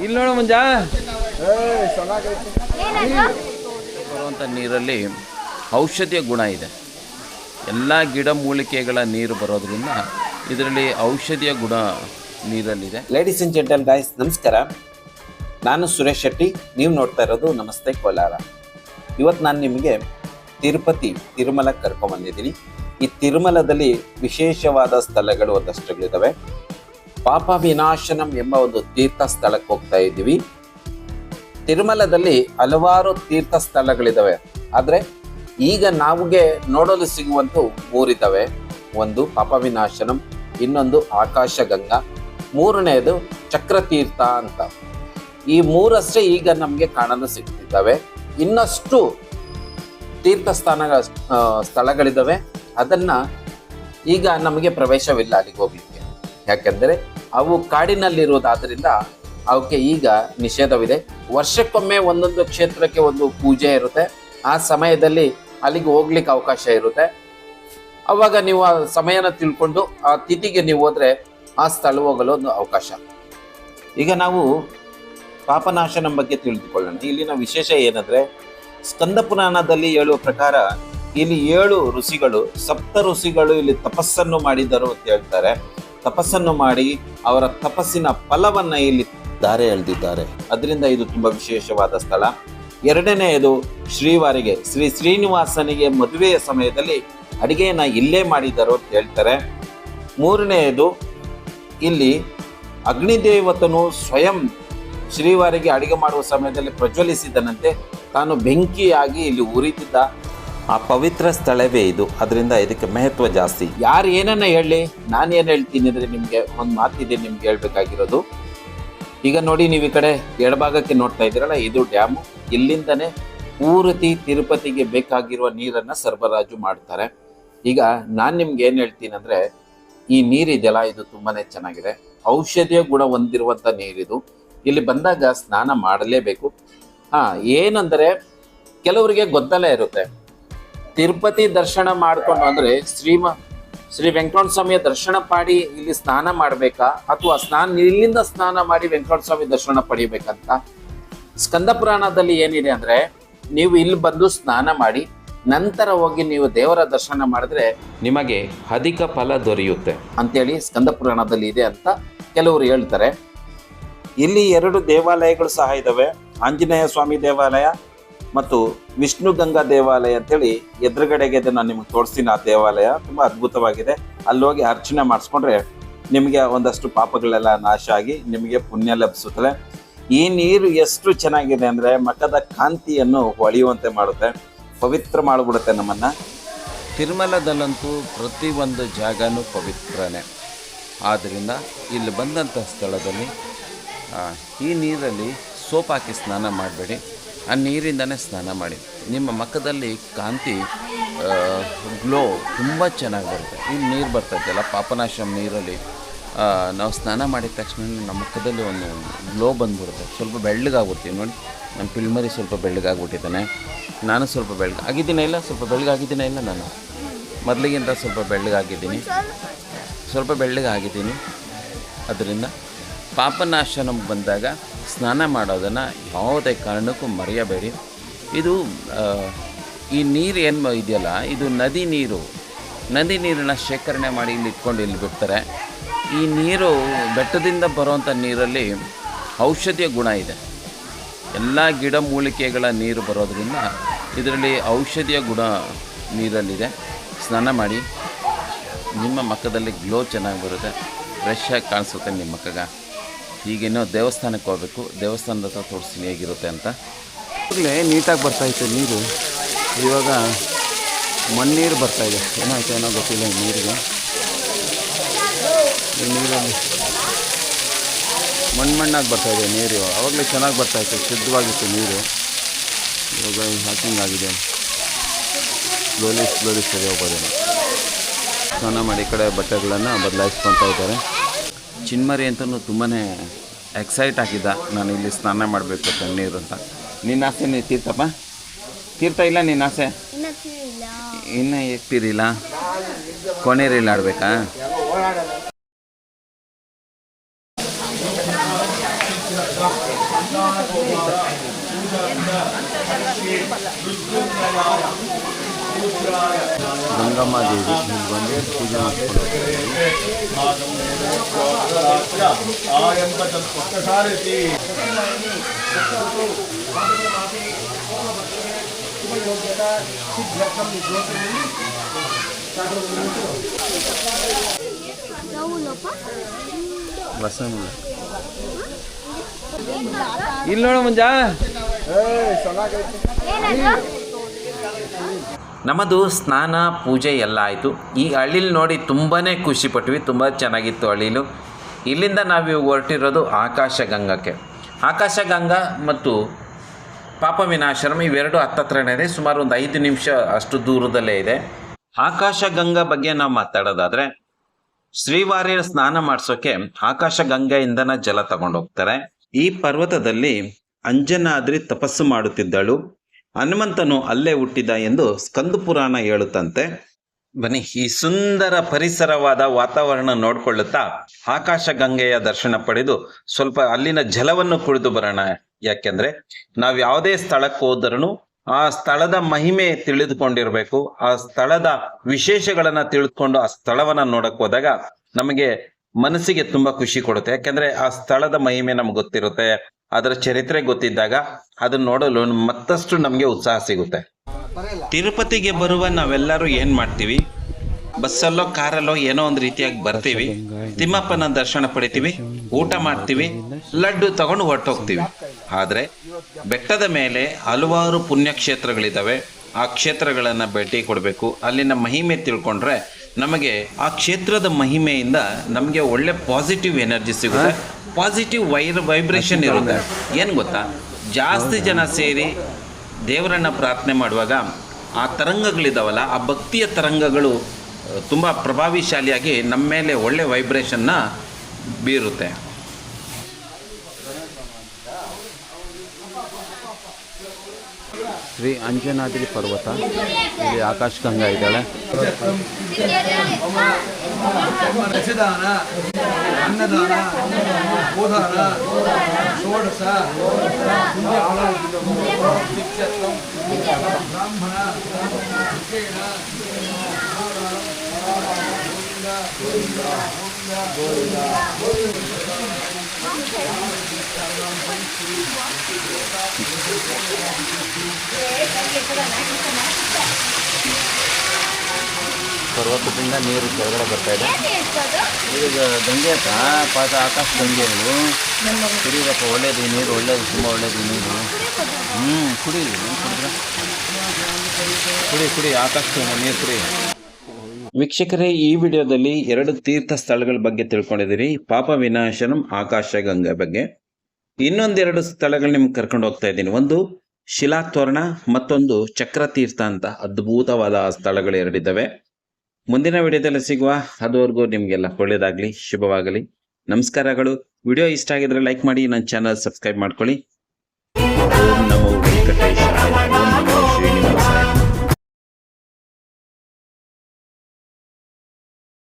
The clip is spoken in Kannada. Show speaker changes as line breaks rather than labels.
ಇಲ್ಲಿ ನೋಡು ಮುಂಜಾ. ಬರುವಂಥ ನೀರಲ್ಲಿ ಔಷಧಿಯ ಗುಣ ಇದೆ. ಎಲ್ಲ ಗಿಡ ಮೂಲಿಕೆಗಳ ನೀರು ಬರೋದ್ರಿಂದ ಇದರಲ್ಲಿ ಔಷಧಿಯ ಗುಣ ನೀರಲ್ಲಿದೆ.
ಲೇಡೀಸ್ ಅಂಡ್ ಜೆಂಟಲ್ ಗಾಯ್ಸ್ ನಮಸ್ಕಾರ. ನಾನು ಸುರೇಶ್ ಶೆಟ್ಟಿ. ನೀವು ನೋಡ್ತಾ ಇರೋದು ನಮಸ್ತೆ ಕೋಲಾರ. ಇವತ್ತು ನಾನು ನಿಮಗೆ ತಿರುಪತಿ ತಿರುಮಲ ಕರ್ಕೊಂಬಂದಿದ್ದೀನಿ ಈ ತಿರುಮಲದಲ್ಲಿ ವಿಶೇಷವಾದ ಸ್ಥಳಗಳು ಒಂದಷ್ಟುಗಳಿದ್ದಾವೆ ಪಾಪ ವಿನಾಶನಂ ಎಂಬ ಒಂದು ತೀರ್ಥ ಸ್ಥಳಕ್ಕೆ ಹೋಗ್ತಾ ಇದ್ದೀವಿ. ತಿರುಮಲದಲ್ಲಿ ಹಲವಾರು ತೀರ್ಥ ಸ್ಥಳಗಳಿದ್ದಾವೆ ಆದರೆ ಈಗ ನಮಗೆ ನೋಡಲು ಸಿಗುವಂತೂ ಮೂರಿದ್ದಾವೆ ಒಂದು ಪಾಪ ವಿನಾಶನಂ ಇನ್ನೊಂದು ಆಕಾಶ ಗಂಗಾ ಮೂರನೆಯದು ಚಕ್ರತೀರ್ಥ ಅಂತ. ಈ ಮೂರಷ್ಟೇ ಈಗ ನಮಗೆ ಕಾಣಲು ಸಿಗ್ತಿದ್ದಾವೆ. ಇನ್ನಷ್ಟು ತೀರ್ಥ ಸ್ಥಾನ ಸ್ಥಳಗಳಿದ್ದಾವೆ. ಅದನ್ನು ಈಗ ನಮಗೆ ಪ್ರವೇಶವಿಲ್ಲ ಅಲ್ಲಿಗೆ ಹೋಗ್ಲಿಕ್ಕೆ. ಯಾಕೆಂದರೆ ಅವು ಕಾಡಿನಲ್ಲಿರುವುದಾದ್ರಿಂದ ಅವಕ್ಕೆ ಈಗ ನಿಷೇಧವಿದೆ. ವರ್ಷಕ್ಕೊಮ್ಮೆ ಒಂದೊಂದು ಕ್ಷೇತ್ರಕ್ಕೆ ಒಂದು ಪೂಜೆ ಇರುತ್ತೆ. ಆ ಸಮಯದಲ್ಲಿ ಅಲ್ಲಿಗೆ ಹೋಗ್ಲಿಕ್ಕೆ ಅವಕಾಶ ಇರುತ್ತೆ. ಅವಾಗ ನೀವು ಆ ಸಮಯನ ತಿಳ್ಕೊಂಡು ಆ ತಿಥಿಗೆ ನೀವು ಹೋದ್ರೆ ಆ ಸ್ಥಳ ಹೋಗಲು ಒಂದು ಅವಕಾಶ. ಈಗ ನಾವು ಪಾಪನಾಶನ ಬಗ್ಗೆ ತಿಳಿದುಕೊಳ್ಳೋಣ. ಇಲ್ಲಿನ ವಿಶೇಷ ಏನಂದ್ರೆ, ಸ್ಕಂದ ಪುರಾಣದಲ್ಲಿ ಹೇಳುವ ಪ್ರಕಾರ ಇಲ್ಲಿ ಏಳು ಋಷಿಗಳು, ಸಪ್ತ ಋಷಿಗಳು ಇಲ್ಲಿ ತಪಸ್ಸನ್ನು ಮಾಡಿದರು ಅಂತ ಹೇಳ್ತಾರೆ. ತಪಸ್ಸನ್ನು ಮಾಡಿ ಅವರ ತಪಸ್ಸಿನ ಫಲವನ್ನ ಇಲ್ಲಿ ದಾರೆ ಎಳೆದಿದ್ದಾರೆ. ಅದರಿಂದ ಇದು ತುಂಬಾ ವಿಶೇಷವಾದ ಸ್ಥಳ. ಎರಡನೆಯದು ಶ್ರೀವಾರಿಗೆ, ಶ್ರೀ ಶ್ರೀನಿವಾಸನಿಗೆ ಮದುವೆಯ ಸಮಯದಲ್ಲಿ ಅಡಿಗೆಯನ್ನ ಇಲ್ಲೇ ಮಾಡಿದರು ಅಂತ ಹೇಳ್ತಾರೆ. ಮೂರನೆಯದು ಇಲ್ಲಿ ಅಗ್ನಿದೇವತನು ಸ್ವಯಂ ಶ್ರೀವಾರಿಗೆ ಅಡಿಗೆ ಮಾಡುವ ಸಮಯದಲ್ಲಿ ಪ್ರಜ್ವಲಿಸಿದನಂತೆ ತಾನು ಬೆಂಕಿಯಾಗಿ ಇಲ್ಲಿ ಉರಿತಿದ್ದ ಆ ಪವಿತ್ರ ಸ್ಥಳವೇ ಇದು. ಅದರಿಂದ ಇದಕ್ಕೆ ಮಹತ್ವ ಜಾಸ್ತಿ. ಯಾರು ಏನನ್ನ ಹೇಳಿ, ನಾನು ಏನು ಹೇಳ್ತೀನಿ ಅಂದರೆ ನಿಮಗೆ ಒಂದು ಮಾತಿದೆ ನಿಮ್ಗೆ ಹೇಳ್ಬೇಕಾಗಿರೋದು. ಈಗ ನೋಡಿ ನೀವು ಈ ಕಡೆ ಎಡಭಾಗಕ್ಕೆ ನೋಡ್ತಾ ಇದ್ದೀರಲ್ಲ, ಇದು ಡ್ಯಾಮು. ಇಲ್ಲಿಂದನೇ ಪೂರ್ತಿ ತಿರುಪತಿಗೆ ಬೇಕಾಗಿರುವ ನೀರನ್ನು ಸರಬರಾಜು ಮಾಡ್ತಾರೆ. ಈಗ ನಾನು ನಿಮ್ಗೆ ಏನು ಹೇಳ್ತೀನಿ ಅಂದರೆ, ಈ ನೀರಿದೆಯಲ್ಲ ಇದು ತುಂಬಾ ಚೆನ್ನಾಗಿದೆ. ಔಷಧಿಯ ಗುಣ ಹೊಂದಿರುವಂಥ ನೀರಿದು. ಇಲ್ಲಿ ಬಂದಾಗ ಸ್ನಾನ ಮಾಡಲೇಬೇಕು. ಹಾಂ, ಏನಂದರೆ ಕೆಲವರಿಗೆ ಗೊತ್ತಲೇ ಇರುತ್ತೆ. ತಿರುಪತಿ ದರ್ಶನ ಮಾಡ್ಕೊಂಡು ಅಂದ್ರೆ ಶ್ರೀಮ ಶ್ರೀ ವೆಂಕಟೇಶ್ವರ ಸ್ವಾಮಿಯ ದರ್ಶನ ಮಾಡಿ ಇಲ್ಲಿ ಸ್ನಾನ ಮಾಡಬೇಕಾ? ಅಥವಾ ಸ್ನಾನ ಇಲ್ಲಿಂದ ಸ್ನಾನ ಮಾಡಿ ವೆಂಕಟೇಶ್ವರ ಸ್ವಾಮಿ ದರ್ಶನ ಪಡಿಬೇಕಂತ ಸ್ಕಂದ ಪುರಾಣದಲ್ಲಿ ಏನಿದೆ ಅಂದ್ರೆ, ನೀವು ಇಲ್ಲಿ ಬಂದು ಸ್ನಾನ ಮಾಡಿ, ನಂತರ ಹೋಗಿ ನೀವು ದೇವರ ದರ್ಶನ ಮಾಡಿದ್ರೆ ನಿಮಗೆ ಅಧಿಕ ಫಲ ದೊರೆಯುತ್ತೆ. ಅಂತೇಳಿ ಸ್ಕಂದ ಪುರಾಣದಲ್ಲಿ ಇದೆ ಅಂತ ಕೆಲವರು ಹೇಳ್ತಾರೆ. ಇಲ್ಲಿ ಎರಡು ದೇವಾಲಯಗಳು ಸಹ ಇದ್ದಾವೆ ಆಂಜನೇಯ ಸ್ವಾಮಿ ದೇವಾಲಯ ಮತ್ತು ವಿಷ್ಣು ಗಂಗಾ ದೇವಾಲಯ ಅಂತೇಳಿ ಎದುರುಗಡೆಗೆ ನಾನು ನಿಮ್ಗೆ ತೋರಿಸ್ತೀನಿ ಆ ದೇವಾಲಯ. ತುಂಬಾ ಅದ್ಭುತವಾಗಿದೆ. ಅಲ್ಲಿ ಹೋಗಿ ಅರ್ಚನೆ ಮಾಡಿಸ್ಕೊಂಡ್ರೆ ನಿಮಗೆ ಒಂದಷ್ಟು ಪಾಪಗಳೆಲ್ಲ ನಾಶ ಆಗಿ ನಿಮಗೆ ಪುಣ್ಯ ಲಭಿಸುತ್ತದೆ ಈ ನೀರು ಎಷ್ಟು ಚೆನ್ನಾಗಿದೆ ಅಂದ್ರೆ ಮಠದ ಕಾಂತಿಯನ್ನು ಹೊಳೆಯುವಂತೆ ಮಾಡುತ್ತೆ. ಪವಿತ್ರ ಮಾಡಿಬಿಡುತ್ತೆ ನಮ್ಮನ್ನ.
ತಿರುಮಲದಲ್ಲಂತೂ ಪ್ರತಿಯೊಂದು ಜಾಗನೂ ಪವಿತ್ರನೇ. ಆದ್ದರಿಂದ ಇಲ್ಲಿ ಬಂದಂಥ ಸ್ಥಳದಲ್ಲಿ ಈ ನೀರಲ್ಲಿ ಸೋಪ್ ಹಾಕಿ ಸ್ನಾನ ಮಾಡಬೇಡಿ. ಆ ನೀರಿಂದನೇ ಸ್ನಾನ ಮಾಡಿ ನಿಮ್ಮ ಮುಖದಲ್ಲಿ ಕಾಂತಿ ಗ್ಲೋ ತುಂಬ ಚೆನ್ನಾಗಿ ಬರುತ್ತೆ. ಈ ನೀರು ಬರ್ತೈತಲ್ಲ ಪಾಪನಾಶಂ ನೀರಲ್ಲಿ. ನಾವು ಸ್ನಾನ ಮಾಡಿದ ತಕ್ಷಣ ನಮ್ಮ ಮುಖದಲ್ಲಿ ಒಂದು ಗ್ಲೋ ಬಂದ್ಬಿಡುತ್ತೆ. ಸ್ವಲ್ಪ ಬೆಳ್ಳಗಾಗ್ಬಿಡ್ತೀವಿ ನೋಡಿ. ನಮ್ಮ ಪಿಲ್ಮರಿ ಸ್ವಲ್ಪ ಬೆಳ್ಳಗಾಗ್ಬಿಟ್ಟಿದ್ದಾನೆ. ನಾನು ಸ್ವಲ್ಪ ಬೆಳ್ಳಗೆ ಆಗಿದ್ದೀನ ಇಲ್ಲ? ಸ್ವಲ್ಪ ಬೆಳ್ಳಗಾಗಿದ್ದೀನ ಇಲ್ಲ ನಾನು? ಮೊದಲಿಗಿಂತ ಸ್ವಲ್ಪ ಬೆಳ್ಳಗಾಗಿದ್ದೀನಿ. ಸ್ವಲ್ಪ ಬೆಳ್ಳಗಾಗಿದ್ದೀನಿ. ಅದರಿಂದ ಪಾಪನಾಶನಕ್ಕೆ ಬಂದಾಗ ಸ್ನಾನ ಮಾಡೋದನ್ನು ಯಾವುದೇ ಕಾರಣಕ್ಕೂ ಮರೆಯಬೇಡಿ. ಇದು ಈ ನೀರು ಏನು ಇದೆಯಲ್ಲ, ಇದು ನದಿ ನೀರು. ನದಿ ನೀರನ್ನ ಶೇಖರಣೆ ಮಾಡಿ ಇಲ್ಲಿ ಇಟ್ಕೊಂಡು ಇಲ್ಲಿ ಬಿಡ್ತಾರೆ. ಈ ನೀರು ಬೆಟ್ಟದಿಂದ ಬರುವಂಥ ನೀರಲ್ಲಿ ಔಷಧಿಯ ಗುಣ ಇದೆ. ಎಲ್ಲ ಗಿಡ ಮೂಲಿಕೆಗಳ ನೀರು ಬರೋದರಿಂದ ಇದರಲ್ಲಿ ಔಷಧಿಯ ಗುಣ ನೀರಲ್ಲಿದೆ. ಸ್ನಾನ ಮಾಡಿ. ನಿಮ್ಮ ಮಕ್ಕದಲ್ಲಿ ಗ್ಲೋ ಚೆನ್ನಾಗಿ ಬರುತ್ತೆ. ಫ್ರೆಶ್ ಆಗಿ ಕಾಣಿಸುತ್ತೆ ನಿಮ್ಮ ಮುಖಗ ಈಗಿನ್ನೂ ದೇವಸ್ಥಾನಕ್ಕೆ ಹೋಗ್ಬೇಕು. ದೇವಸ್ಥಾನದ ಹತ್ರ ತೋರಿಸ್ತೀನಿ ಹೇಗಿರುತ್ತೆ ಅಂತ. ಈಗಲೇ ನೀಟಾಗಿ ಬರ್ತಾಯಿತ್ತು ನೀರು. ಇವಾಗ ಮಣ್ಣೀರು ಬರ್ತಾಯಿದೆ ಏನಾಯ್ತು ಏನೋ ಗೊತ್ತಿಲ್ಲ ನೀರಿಗೆ. ನೀರಲ್ಲಿ ಮಣ್ಣು ಮಣ್ಣಾಗಿ ಬರ್ತಾಯಿದೆ ನೀರು. ಆವಾಗಲೇ ಚೆನ್ನಾಗಿ ಬರ್ತಾಯಿತ್ತು ಶುದ್ಧವಾಗಿತ್ತು ನೀರು. ಇವಾಗ ಹಾಕಿಂಗಾಗಿದೆ ಸ್ಲೋಲಿ ಸ್ಲೋಲಿ ಸರಿ ಹೋಗೋದಿಲ್ಲ ಸ್ನಾನ ಮಾಡಿ ಕಡೆ ಬಟ್ಟೆಗಳನ್ನು ಬದಲಾಯಿಸ್ಕೊತಾ ಇದ್ದಾರೆ. ಚಿನ್ಮರಿ ಅಂತಲೂ ತುಂಬಾ ಎಕ್ಸೈಟ್ ಆಗಿದ್ದ. ನಾನು ಇಲ್ಲಿ ಸ್ನಾನ ಮಾಡಬೇಕು ತಣ್ಣೀರು ಅಂತ. ನಿನ್ನ ಆಸೆ ನೀ ತೀರ್ಥಪ್ಪ? ತೀರ್ಥ ಇಲ್ಲ ನಿನ್ನ ಆಸೆ? ಇನ್ನು ಎಕ್ತಿರಿಲ್ಲ ಕೊನೆರೀಲ್ ಆಡಬೇಕಾ? ಗಂಗಮ್ಮ ದೇವಿ. ಇಲ್ಲಿ ಬಂದು ಪೂಜೆ ಬಸವಣ್ಣ ಇಲ್ಲಿ ನೋಡು ಮುಂಜಾ.
ನಮ್ಮದು ಸ್ನಾನ, ಪೂಜೆ ಎಲ್ಲ ಆಯಿತು. ಈ ಹಳ್ಳಿಲಿ ನೋಡಿ ತುಂಬಾ ಖುಷಿ ಪಟ್ವಿ, ತುಂಬ ಚೆನ್ನಾಗಿತ್ತು ಹಳ್ಳಿಲು. ಇಲ್ಲಿಂದ ನಾವು ಹೊರಟಿರೋದು ಆಕಾಶ ಗಂಗಕ್ಕೆ. ಆಕಾಶ ಗಂಗಾ ಮತ್ತು ಪಾಪ ವಿನಾಶ್ರಮ ಇವೆರಡು ಹತ್ತತ್ರನೇ ಇದೆ, ಸುಮಾರು ಒಂದು ಐದು ನಿಮಿಷ ಅಷ್ಟು ದೂರದಲ್ಲೇ ಇದೆ. ಆಕಾಶ ಗಂಗಾ ಬಗ್ಗೆ ನಾವು ಮಾತಾಡೋದಾದರೆ ಶ್ರೀವಾರ್ಯ ಸ್ನಾನ ಮಾಡಿಸೋಕೆ ಆಕಾಶ ಗಂಗೆಯಿಂದನ ಜಲ ತಗೊಂಡೋಗ್ತಾರೆ ಈ ಪರ್ವತದಲ್ಲಿ ಅಂಜನಾದ್ರಿ ತಪಸ್ಸು ಮಾಡುತ್ತಿದ್ದಳು. ಹನುಮಂತನು ಅಲ್ಲೇ ಹುಟ್ಟಿದ ಎಂದು ಸ್ಕಂದ ಪುರಾಣ ಹೇಳುತ್ತಂತೆ. ಬನ್ನಿ, ಈ ಸುಂದರ ಪರಿಸರವಾದ ವಾತಾವರಣ ನೋಡ್ಕೊಳ್ಳುತ್ತಾ ಆಕಾಶ ಗಂಗೆಯ ದರ್ಶನ ಪಡೆದು ಸ್ವಲ್ಪ ಅಲ್ಲಿನ ಜಲವನ್ನು ಕುಡಿದು ಬರೋಣ. ಯಾಕೆಂದ್ರೆ ನಾವು ಯಾವುದೇ ಸ್ಥಳಕ್ಕೆ ಹೋದರೂ ಆ ಸ್ಥಳದ ಮಹಿಮೆ ತಿಳಿದುಕೊಂಡಿರ್ಬೇಕು. ಆ ಸ್ಥಳದ ವಿಶೇಷಗಳನ್ನ ತಿಳಿದುಕೊಂಡು ಆ ಸ್ಥಳವನ್ನ ನೋಡಕ್ ಹೋದಾಗ ನಮಗೆ ಮನಸ್ಸಿಗೆ ತುಂಬಾ ಖುಷಿ ಕೊಡುತ್ತೆ. ಯಾಕೆಂದ್ರೆ ಆ ಸ್ಥಳದ ಮಹಿಮೆ ನಮ್ಗೆ ಗೊತ್ತಿರುತ್ತೆ. ಅದರ ಚರಿತ್ರೆ ಗೊತ್ತಿದ್ದಾಗ ಅದನ್ನ ನೋಡಲು ಮತ್ತಷ್ಟು ನಮಗೆ ಉತ್ಸಾಹ ಸಿಗುತ್ತೆ. ತಿರುಪತಿಗೆ ಬರುವ ನಾವೆಲ್ಲರೂ ಏನ್ ಮಾಡ್ತೀವಿ? ಬಸ್ಸಲ್ಲೋ, ಕಾರಲ್ಲೋ ಏನೋ ಒಂದು ರೀತಿಯಾಗಿ ಬರ್ತೀವಿ. ತಿಮ್ಮಪ್ಪನ ದರ್ಶನ ಪಡಿತೀವಿ, ಊಟ ಮಾಡ್ತೀವಿ, ಲಡ್ಡು ತಗೊಂಡು ಹೊರಟೋಗ್ತೀವಿ. ಆದ್ರೆ ಬೆಟ್ಟದ ಮೇಲೆ ಹಲವಾರು ಪುಣ್ಯಕ್ಷೇತ್ರಗಳಿದ್ದಾವೆ ಆ ಕ್ಷೇತ್ರಗಳನ್ನ ಭೇಟಿ ಕೊಡಬೇಕು. ಅಲ್ಲಿನ ಮಹಿಮೆ ತಿಳ್ಕೊಂಡ್ರೆ ನಮಗೆ ಆ ಕ್ಷೇತ್ರದ ಮಹಿಮೆಯಿಂದ ನಮಗೆ ಒಳ್ಳೆ ಪಾಸಿಟಿವ್ ಎನರ್ಜಿ ಸಿಗುತ್ತೆ. ಪಾಸಿಟಿವ್ ವೈರ್ ವೈಬ್ರೇಷನ್ ಇರುತ್ತೆ. ಏನು ಗೊತ್ತಾ? ಜಾಸ್ತಿ ಜನ ಸೇರಿ ದೇವರನ್ನ ಪ್ರಾರ್ಥನೆ ಮಾಡುವಾಗ ಆ ತರಂಗಗಳಿದಾವಲ್ಲ ಆ ಭಕ್ತಿಯ ತರಂಗಗಳು ತುಂಬ ಪ್ರಭಾವಿಶಾಲಿಯಾಗಿ ನಮ್ಮ ಮೇಲೆ ಒಳ್ಳೆ ವೈಬ್ರೇಷನ್ನ ಬೀರುತ್ತೆ.
ಶ್ರೀ ಅಂಜನಾದ್ರಿ ಪರ್ವತ ಇಲ್ಲಿ ಆಕಾಶ ಗಂಗಾ ಇದ್ದಾಳೆ
ಅನ್ನದಾನ ಬ್ರಾಹ್ಮಣ ಸುಖೇನ
ಪರ್ವತದಿಂದ ನೀರು ಕೆಳಗಡೆ ಬರ್ತಾ ಇದೆ. ಈಗ ಗಂಗೆ ಅಂತ ಪಾದ ಆಕಾಶ ಗಂಗೆ ಇವು ಕುಡಿಯಪ್ಪ ಒಳ್ಳೇದು ನೀರು, ಒಳ್ಳೇದು, ತುಂಬ ಒಳ್ಳೇದು ನೀರು. ಹ್ಞೂ ಕುಡಿ ಕುಡಿ ಕುಡಿ ಆಕಾಶ ನೀರು ಕುಡಿ.
ವೀಕ್ಷಕರೇ, ಈ ವಿಡಿಯೋದಲ್ಲಿ ಎರಡು ತೀರ್ಥ ಸ್ಥಳಗಳ ಬಗ್ಗೆ ತಿಳ್ಕೊಂಡಿದ್ದೀರಿ. ಪಾಪ ವಿನಾಶನಂ ಆಕಾಶ ಗಂಗಾ ಬಗ್ಗೆ. ಇನ್ನೊಂದೆರಡು ಸ್ಥಳಗಳು ನಿಮ್ಗೆ ಕರ್ಕೊಂಡು ಹೋಗ್ತಾ ಇದ್ದೀನಿ. ಒಂದು ಶಿಲಾತೋರಣ, ಮತ್ತೊಂದು ಚಕ್ರತೀರ್ಥ ಅಂತ ಅದ್ಭುತವಾದ ಸ್ಥಳಗಳು ಎರಡಿದ್ದಾವೆ. ಮುಂದಿನ ವಿಡಿಯೋದಲ್ಲಿ ಸಿಗುವ ಅದುವರೆಗೂ ನಿಮಗೆಲ್ಲ ಒಳ್ಳೇದಾಗ್ಲಿ, ಶುಭವಾಗಲಿ. ನಮಸ್ಕಾರಗಳು. ವಿಡಿಯೋ ಇಷ್ಟ ಆಗಿದ್ರೆ ಲೈಕ್ ಮಾಡಿ, ನನ್ನ ಚಾನಲ್ ಸಬ್ಸ್ಕ್ರೈಬ್ ಮಾಡ್ಕೊಳ್ಳಿ.